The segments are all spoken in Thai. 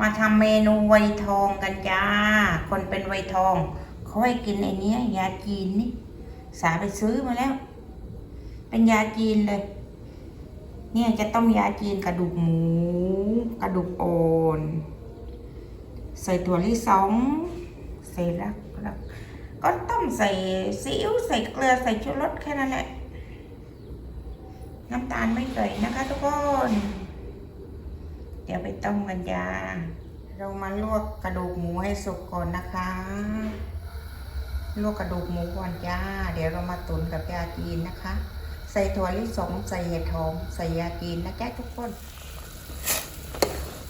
มาทำเมนูไวทองกันจ้า คนเป็นไวทองเขาให้กินไอ้เนี้ยยาจีนนี่ สาไปซื้อมาแล้ว เป็นยาจีนเลย เนี่ยจะต้มยาจีนกระดูกหมู กระดูกอ่อนใส่ถั่วลิสงใส่รักรักก็ต้มใส่ซีอิ๊วใส่เกลือใส่ชูรสแค่นั้นแหละ น้ำตาลไม่ใส่นะคะทุกคน เดี๋ยวไปต้มกันจ้าเรามาลวกกระดูกหมูให้สุกก่อนนะคะ ลวกกระดูกหมูก่อนจ้า เดี๋ยวเรามาตุ๋นกับยาจีนนะคะ ใส่ถั่วลิสงใส่เห็ดหอมใส่ยาจีนนะจ๊ะทุกคน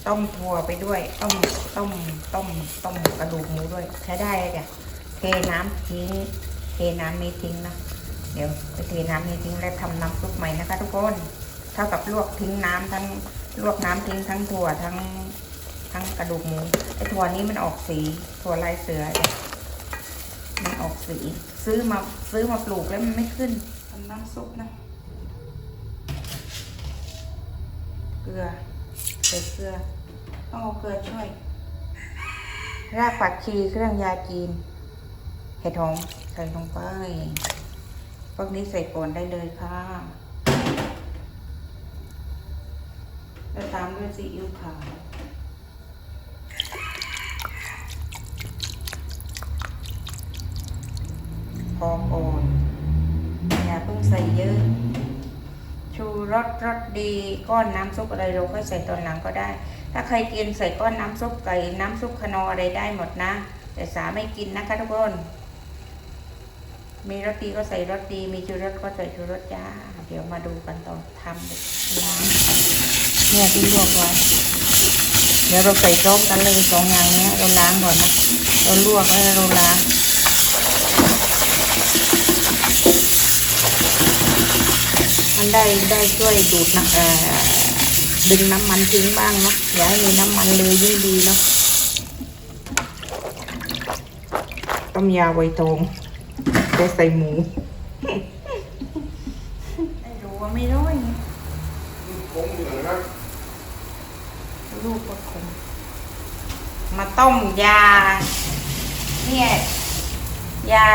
ต้มถั่วไปด้วย ต้มต้มต้มต้มกระดูกหมูด้วย ใช้ได้เลยจ้ะเทน้ำทิ้ง เทน้ำนี้ทิ้งนะ เดี๋ยวไปเทน้ำนี้ทิ้งแล้วทำน้ำซุปใหม่นะคะ ทุกคน เท่ากับลวกทิ้งน้ำทั้ง ลวกน้ำทิ้งทั้งถั่วทั้งทั้งกระดูกหมูไอ้ถั่วนี้มันออกสีถั่วลายเสือมันออกสี ซื้อมาซื้อมาปลูกแล้วมันไม่ขึ้นทำน้ำซุปนะเกลือใส่เกลือต้องเอาเกลือช่วย รากผักชีเครื่องยาจีนเห็ดหอมใส่ลงไปพวกนี้ใส่ก่อนได้เลยค่ะ แล้วตามด้วยซีอิ๊วขาวพอก่อนอย่าเพิ่งใส่เยอะ ชูรสรสดีก้อนน้ำซุปอะไรเราก็ใส่ตอนหลังก็ได้ ถ้าใครกินใส่ก้อนน้ำซุปไก่น้ำซุปขนออะไรได้หมดนะ แต่สาไม่กินนะคะทุกคนมีรสดีก็ใส่รสดี มีชูรสก็ใส่ชูรสจ้า เดี๋ยวมาดูกันตอนทำเลยล้าง เนี่ยที่ลวกไว้เดี๋ยวเราใส่ต้มกันเลยสองอย่างเนี้ยเราล้างก่อนนะ เราลวกแล้วเราล้างมันได้ได้ช่วยดูดนะเอ่อดึงน้ำมันทิ้งบ้างเนาะอย่าให้มีน้ำมันเลยยิ่งดีเนาะต้มยาไวทองจะใส่หมูไม่รู้ว่าไม่ร้อย ผมอยู่นะครับ ลูกก็คงมาต้มยา เนี่ย ยา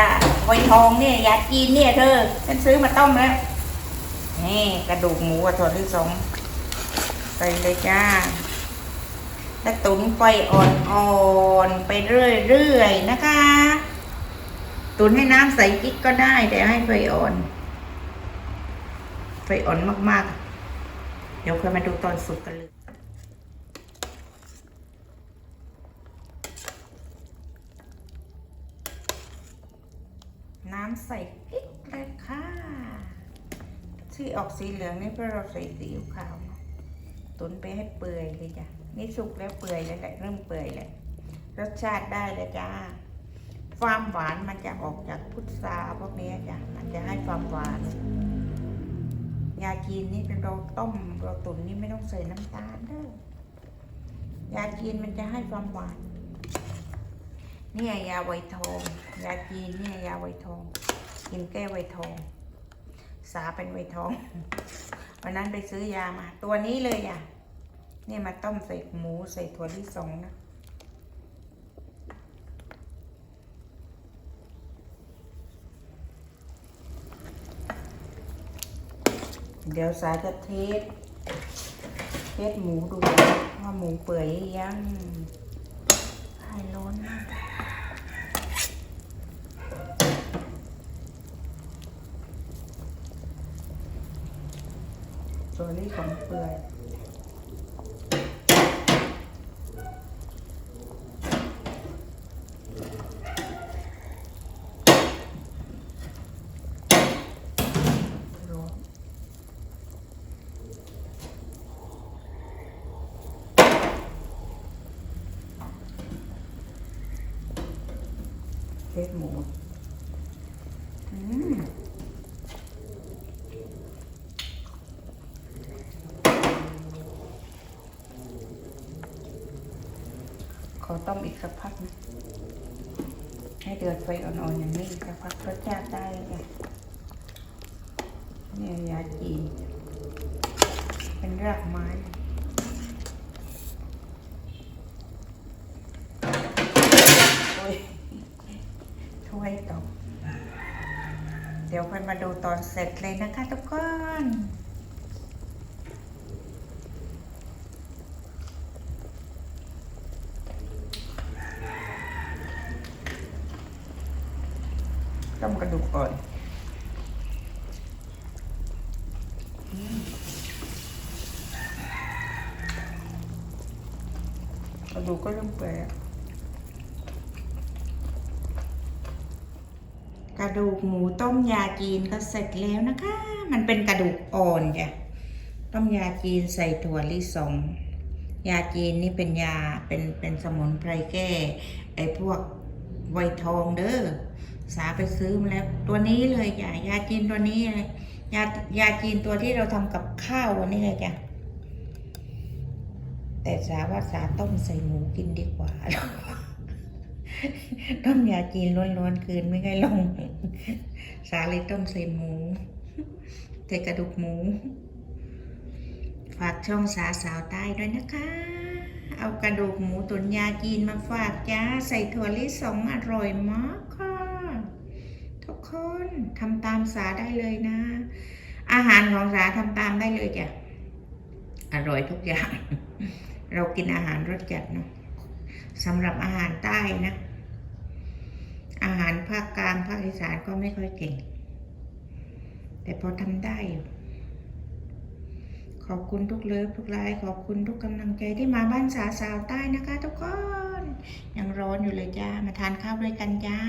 ไวทองเนี่ย ยาจีนเนี่ยเธอฉันซื้อมาต้มแล้ว นี่กระดูกหมูกับถั่วลิสงใส่เลยจ้า แล้วตุ๋นไฟอ่อนๆ ไปเรื่อยๆ นะคะ ตุ๋นให้น้ำใสกิ๊กก็ได้ แต่ให้ไฟอ่อน ไฟอ่อนมากๆ เดี๋ยวค่อยมาดูตอนสุกกันเลยำใส่กิ๊กเลยค่ะ ที่ออกสีเหลืองนี่เพราะเราใส่ซีขาวนะตุนไปให้เปื่อยเลยจ้ะ นี่สุกแล้วเปื่อยแล้วแหละเริ่มเปื่อยแล้วรสชาติได้แล้วจ้าความหวานมันจะออกจากพุทราพวกนี้จ้ะ มันจะให้ความหวาน ยาจีนนี่เราต้มเราตุ๋นนี่ไม่ต้องใส่น้ำตาลเด้อยาจีนมันจะให้ความหวาน เนี่ยยาไวทองยาจีนเนี่ยยาไวทองกินแก้ไวทอง สาเป็นไวทองวันนั้นไปซื้อยามา ตัวนี้เลยอะนี่มาต้มใส่หมูใส่ถั่วลิสงนะเดี๋ยวสาจะเทสเทสหมูดูว่าหมูเปื่อยยัง ให้ร้อนตัวนี้ของเปื่อยร้อน เทศหมูขอต้มอีกสักพักนะให้เดือดไฟอ่อนๆอย่างนี้สักพักรสชาติได้เลยเนี่ยยาจีนเป็นรากไม้ ค่อยมาดูตอนเสร็จเลยนะคะทุกคนต้มกระดูกก่อนกระดูกก็เริ่มเปื่อยแล้วก ระดูกหมูต้มยาจีนก็เสร็จแล้วนะคะ มันเป็นกระดูกอ่อนจ้ะต้มยาจีนใส่ถั่วลิสงยาจีนนี่เป็นยาเป็นเป็นสมุนไพรแก้ไอ้พวกไวทองเด้อสาไปซื้อมาแล้วตัวนี้เลยจ้ะยาจีนตัวนี้เลยยายาจีนตัวที่เราทำกับข้าววันนี้เลยจ้ะแต่สาว่าสาต้มใส่หมูกินดีกว่า ต้มยาจีนล้วนๆคืนไม่ค่อยลง สาลยต้มใส่หมูใส่กระดูกหมู ฝากช่องสาสาวใต้ด้วยนะคะ เอากระดูกหมูตุ๋นยาจีนมาฝากจ้า ใส่ถั่วลิสงอร่อยมากค่ะทุกคนทำตามสาได้เลยนะ อาหารของสาทำตามได้เลยจ้ะอร่อยทุกอย่าง เรากินอาหารรสจัดเนาะ สำหรับอาหารใต้นะ อาหารภาคกลางภาคอีสานก็ไม่ค่อยเก่ง แต่พอทำได้อยู่ขอบคุณทุกเลิฟทุกไลค์ขอบคุณทุกกำลังใจที่มาบ้านสาสาวใต้นะคะ ทุกคน ยังร้อนอยู่เลยจ้า มาทานข้าวด้วยกันจ้า